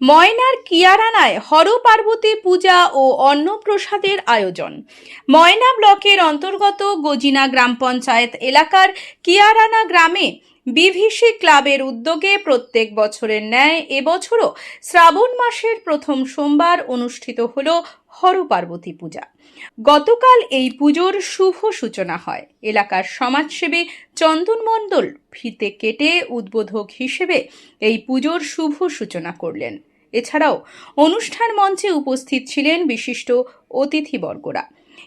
ময়নার কিয়ারানায় হর পার্বতী পূজা ও অন্নপ্রসাদের আয়োজন। ময়না ব্লকের অন্তর্গত গজিনা গ্রাম পঞ্চায়েত এলাকার কিয়ারানা গ্রামে বিভিসি ক্লাবের উদ্যোগে প্রত্যেক বছরের ন্যায় এবছরও শ্রাবণ মাসের প্রথম সোমবার অনুষ্ঠিত হল হর পার্বতী পূজা। গতকাল এই পুজোর শুভ সূচনা হয়। এলাকার সমাজসেবী চন্দন মণ্ডল ফিতে কেটে উদ্বোধক হিসেবে এই পুজোর শুভ সূচনা করলেন। এছাড়াও অনুষ্ঠান মঞ্চে উপস্থিত ছিলেন বিশিষ্ট অতিথিবর্গরা।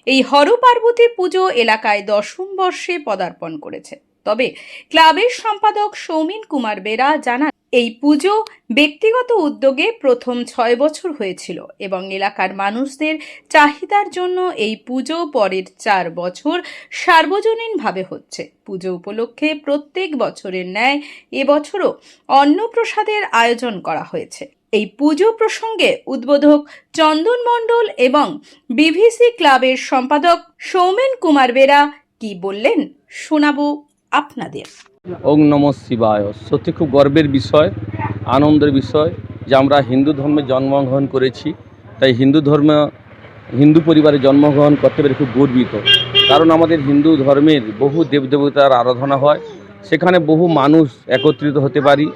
এই হর পার্বতী পুজো এলাকায় দশম বর্ষে পদার্পণ করেছে। তবে ক্লাবের সম্পাদক সৌমিন কুমার বেরা জানান, এই পুজো ব্যক্তিগত উদ্যোগে প্রথম ছয় বছর হয়েছিল এবং এলাকার মানুষদের চাহিদার জন্য এই পুজো পরের চার বছর সার্বজনীনভাবে হচ্ছে। পুজো উপলক্ষে প্রত্যেক বছরের ন্যায় এবছরও অন্নপ্রসাদের আয়োজন করা হয়েছে। এই পুজো প্রসঙ্গে উদ্বোধক চন্দন মণ্ডল এবং বিভিসি ক্লাবের সম্পাদক সৌমেন কুমার বেরা কি বললেন শোনাবো আপনাদের। ওং নম শিবায়। সত্যি খুব গর্বের বিষয়, আনন্দের বিষয় যে আমরা হিন্দু ধর্মে জন্মগ্রহণ করেছি। তাই হিন্দু ধর্ম, হিন্দু পরিবারে জন্মগ্রহণ করতে পেরে খুব গর্বিত। কারণ আমাদের হিন্দু ধর্মের বহু দেবদেবতার আরাধনা হয়। সেখানে বহু মানুষ একত্রিত হতে পারি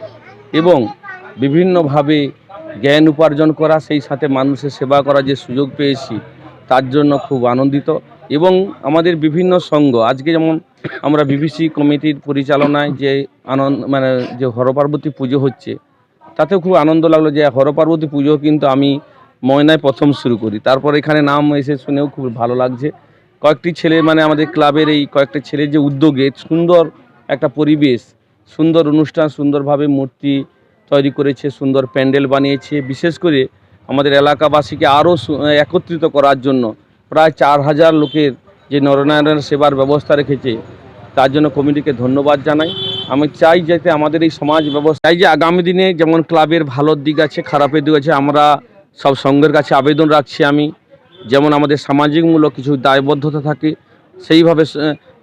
এবং বিভিন্নভাবে জ্ঞান উপার্জন করা, সেই সাথে মানুষের সেবা করার যে সুযোগ পেয়েছি, তার জন্য খুব আনন্দিত। এবং আমাদের বিভিন্ন সংঘ আজকে যেমন আমরা বিবিসি কমিটির পরিচালনায় যে আনন্দ মানে যে হরপার্বতী পুজো হচ্ছে, তাতেও খুব আনন্দ লাগল যে হরপার্বতী পুজো কিন্তু আমি ময়নায় প্রথম শুরু করি। তারপর এখানে নাম এসে শুনেও খুব ভালো লাগছে। কয়েকটি ছেলে মানে আমাদের ক্লাবের এই কয়েকটি ছেলের যে উদ্যোগে সুন্দর একটা পরিবেশ, সুন্দর অনুষ্ঠান, সুন্দরভাবে মূর্তি তৈরি করেছে, সুন্দর প্যান্ডেল বানিয়েছে। বিশেষ করে আমাদের এলাকাবাসীকে আরও একত্রিত করার জন্য প্রায় চার হাজার লোকের যে নরনারায়ণ সেবার ব্যবস্থা রেখেছে, তার জন্য কমিটিকে ধন্যবাদ জানাই। আমি চাই যাতে আমাদের এই সমাজ ব্যবস্থা যে আগামী দিনে যেমন ক্লাবের ভালোর দিক আছে, খারাপের দিক আছে, আমরা সব সঙ্গের কাছে আবেদন রাখছি আমি। যেমন আমাদের সামাজিকমূলক কিছু দায়বদ্ধতা থাকে, সেইভাবে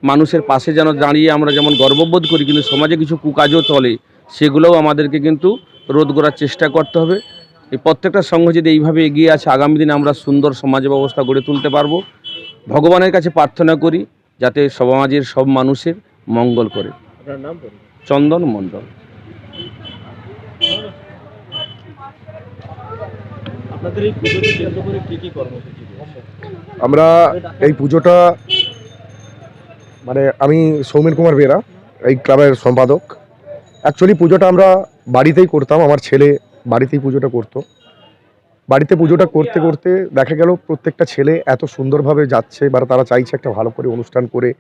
মানুষের পাশে যেন দাঁড়িয়ে আমরা যেমন গর্ববোধ করি কিন্তু সমাজে কিছু কুকাজও চলে সেগুলোও আমাদেরকে কিন্তু রোধ করার চেষ্টা করতে হবে। এই প্রত্যেকটা সংঘ যদি এইভাবে এগিয়ে আছে আগামী দিনে আমরা সুন্দর সমাজ ব্যবস্থা গড়ে তুলতে পারব। ভগবানের কাছে প্রার্থনা করি যাতে সমাজের সব মানুষের মঙ্গল করে। আপনার নাম বলুন। চন্দন মণ্ডল। আমরা এই পুজোটা মানে আমি সৌমেন কুমার বেরা, এই ক্লাবের সম্পাদক। অ্যাকচুয়ালি পুজোটা আমরা বাড়িতেই করতাম, আমার ছেলে বাড়িতেই পুজোটা করতো। বাড়িতে পুজোটা করতে করতে দেখা গেল প্রত্যেকটা ছেলে এত সুন্দরভাবে যাচ্ছে বা তারা চাইছে একটা ভালো করে অনুষ্ঠান করে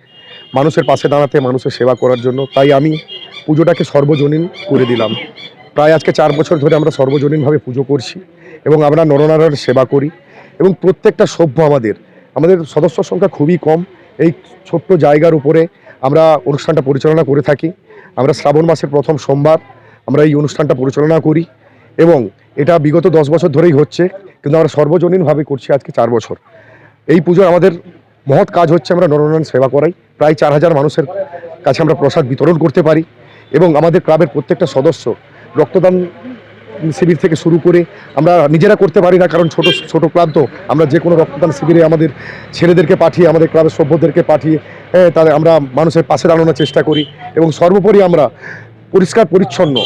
মানুষের পাশে দাঁড়াতে, মানুষের সেবা করার জন্য। তাই আমি পুজোটাকে সর্বজনীন করে দিলাম। প্রায় আজকে চার বছর ধরে আমরা সর্বজনীনভাবে পুজো করছি এবং আমরা নরনারায়ণ সেবা করি। এবং প্রত্যেকটা সভ্য আমাদের আমাদের সদস্য সংখ্যা খুবই কম। এই ছোট্ট জায়গার উপরে আমরা অনুষ্ঠানটা পরিচালনা করে থাকি। আমরা শ্রাবণ মাসের প্রথম সোমবার আমরা এই অনুষ্ঠানটা পরিচালনা করি এবং এটা বিগত দশ বছর ধরেই হচ্ছে, কিন্তু আমরা সর্বজনীনভাবে করছি আজকে চার বছর। এই পুজোর আমাদের মহৎ কাজ হচ্ছে আমরা নরনারায়ণ সেবা করাই। প্রায় চার হাজার মানুষের কাছে আমরা প্রসাদ বিতরণ করতে পারি এবং আমাদের ক্লাবের প্রত্যেকটা সদস্য রক্তদান শিবির থেকে শুরু করে আমরা নিজেরা করতে পারি না, কারণ ছোট ছোট ক্লাব তো আমরা যে কোনো রক্তদান শিবিরে আমাদের ছেলেদেরকে পাঠিয়ে, আমাদের ক্লাবের সভ্যদেরকে পাঠিয়ে তাদের আমরা মানুষের পাশে দাঁড়ানোর চেষ্টা করি। এবং সর্বোপরি আমরা পরিষ্কার পরিচ্ছন্ন,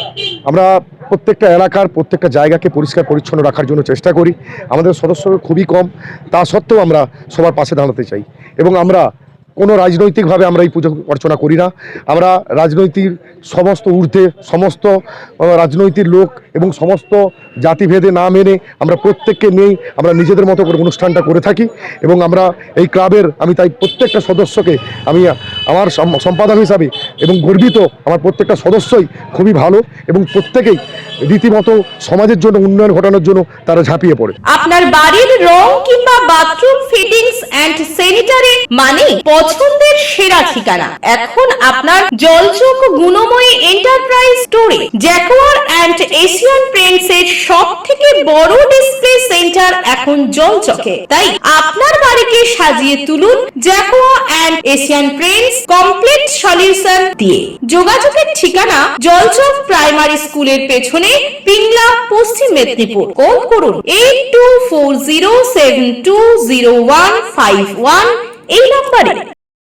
আমরা প্রত্যেকটা এলাকার, প্রত্যেকটা জায়গাকে পরিষ্কার পরিচ্ছন্ন রাখার জন্য চেষ্টা করি। আমাদের সদস্য খুবই কম, তা সত্ত্বেও আমরা সবার পাশে দাঁড়াতে চাই। এবং আমরা কোনো রাজনৈতিকভাবে আমরা এই পুজো অর্চনা করি না। আমরা রাজনৈতিক সমস্ত ঊর্ধ্বে সমস্ত রাজনৈতিক লোক এবং সমস্ত জাতিভেদে না মেনে আমরা প্রত্যেককে নিয়েই আমরা নিজেদের মতো করে অনুষ্ঠানটা করে থাকি এবং আমরা এই ক্লাবের, আমি তাই প্রত্যেকটা সদস্যকে আমি আমার সম্পাদক হিসাবে এবং গর্বিত আমার প্রত্যেকটা সদস্যই খুবই ভালো এবং প্রত্যেকেই রীতিমতো সমাজের জন্য, উন্নয়ন ঘটানোর জন্য তারা ঝাঁপিয়ে পড়ে। আপনার বাড়ির রং কিংবা বাথরুম ফিটিংস অ্যান্ড স্যানিটারি মানে পছন্দের সেরা ঠিকানা। এখন আপনার জলচোখ গুণময়ী এন্টারপ্রাইজ স্টোরে জ্যাকোয়ার অ্যান্ড এশিয়ান পেন্টস এর সব থেকে বড় ডিসপ্লে সেন্টার এখন জলচকে। তাই আপনার বাড়িকে সাজিয়ে তুলুন Jaquar and Asian Paints complete solution দিয়ে। যোগাযোগের ঠিকানা জলচক প্রাইমারি স্কুলের পেছনে পিংলা, পশ্চিম মেদিনীপুর। কল করুন eight two four zero seven two zero one five one এই নম্বরে।